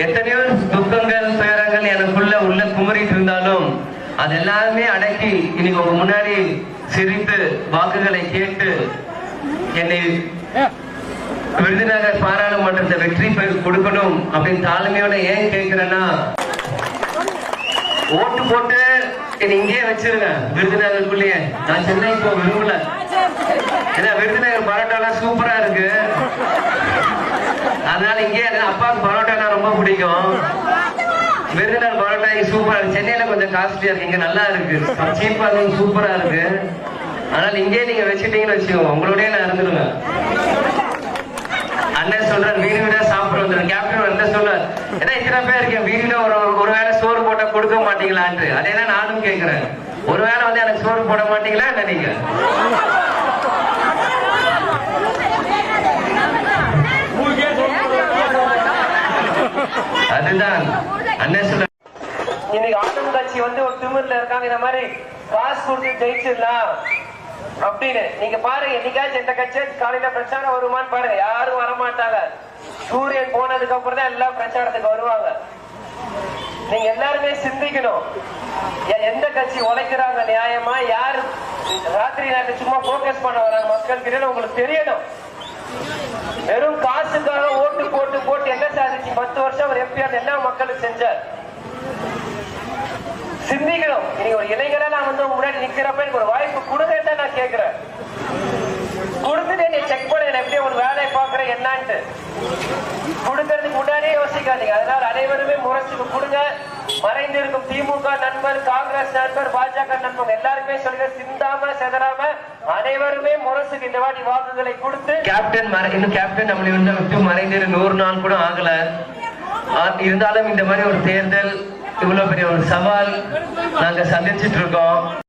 எத்தனையோ துக்கங்கள் துயரங்கள் எனக்குள்ள உள்ள குமரிட்டு இருந்தாலும் அது எல்லாருமே அடக்கி இன்னைக்கு உங்க முன்னாடி சிரித்து வாக்குகளை கேட்டு என்னை விருதுநகர் பாராளுமன்றத்தை வெற்றி பெற கொடுக்கணும் அப்படின்னு தாழ்மையோட ஏன் கேட்கிறேன்னா ஓட்டு போட்டு என்னை இங்கேயே வச்சிருங்க விருதுநகருக்குள்ளேயே. நான் சென்னை போக விரும்பல. ஏன்னா விருதுநகர் பரோட்டாலாம் சூப்பரா இருக்கு. அதனால இங்கே அப்பாவுக்கு பரோட்டானா ரொம்ப பிடிக்கும். விருதுநகர் பரோட்டா இங்க சூப்பரா இருக்கு. சென்னையில கொஞ்சம் காஸ்ட்லியா இருக்கு. இங்க நல்லா இருக்கு. சீப்பா இருக்கு சூப்பரா இருக்கு. அதனால இங்கே நீங்க வச்சுட்டீங்கன்னு வச்சுக்கோங்க. உங்களோடய நான் இருந்துருவேன். அண்ணன் சொல்றாரு வீடு வீடா சாப்பிட வந்துடும் கேப்டன் வந்து சொல்றாரு ஏன்னா இத்தனை பேர் இருக்கேன் வீடுல ஒரு ஒரு வேளை சோறு போட்டா கொடுக்க மாட்டீங்களான்ட்டு. அதே தான் நானும் கேட்கிறேன். ஒருவேளை வந்து எனக்கு சோறு போட மாட்டீங்களா என்ன நீங்க? அதுதான் அண்ணன் இன்னைக்கு ஆளும் கட்சி வந்து ஒரு திமிர்ல இருக்காங்க. இந்த மாதிரி காசு கொடுத்து ஜெயிச்சிடலாம் அப்படின்னு. நீங்க பாருங்க என்னைக்காச்சும் இந்த கட்சியா காலையில பிரச்சாரம் வருமான்னு பாருங்க. யாரும் வரமாட்டாங்க. சூரியன் போனதுக்கு அப்புறம் தான் எல்லாம் பிரச்சாரத்துக்கு வருவாங்க. நீங்க எல்லாருமே சிந்திக்கணும். எந்த கட்சி உழைக்கிறாங்க நியாயமா? யார் ராத்திரி நேரத்தை சும்மா போக்கஸ் பண்ண வராங்க மக்கள் கிட்ட உங்களுக்கு தெரியணும். வெறும் காசுக்காக ஓட்டு போட்டு போட்டு என்ன சாதிச்சு பத்து வருஷம் அவர் எம்பி என்ன மக்களுக்கு செஞ்சார். சிந்திக்கணும். நீங்க ஒரு இளைஞரா நான் வந்து முன்னாடி நிக்கிறப்ப எனக்கு ஒரு வாய்ப்பு கொடுங்க நான் கேட்கிறேன் கொடுத்துட்டு நீ செக் பண்ண எப்படி ஒரு வேலையை பாக்குறேன் என்னான்ட்டு. கொடுக்கறதுக்கு முன்னாடியே அதனால் அனைவருமே முரசுக்கு கொடுங்க. மறைந்திருக்கும் திமுக நண்பர் காங்கிரஸ் நண்பர் பாஜக நண்பர் எல்லாருமே சொல்லுங்க சிந்தாம செதறாம அனைவருமே முரசுக்கு இந்த வாட்டி வாக்குகளை கொடுத்து கேப்டன் இன்னும் கேப்டன் நம்மளை வந்து விட்டு மறைந்திரு நூறு நாள் கூட ஆகல. இருந்தாலும் இந்த மாதிரி ஒரு தேர்தல் இவ்வளவு பெரிய ஒரு சவால் நாங்க சந்திச்சிட்டு இருக்கோம்.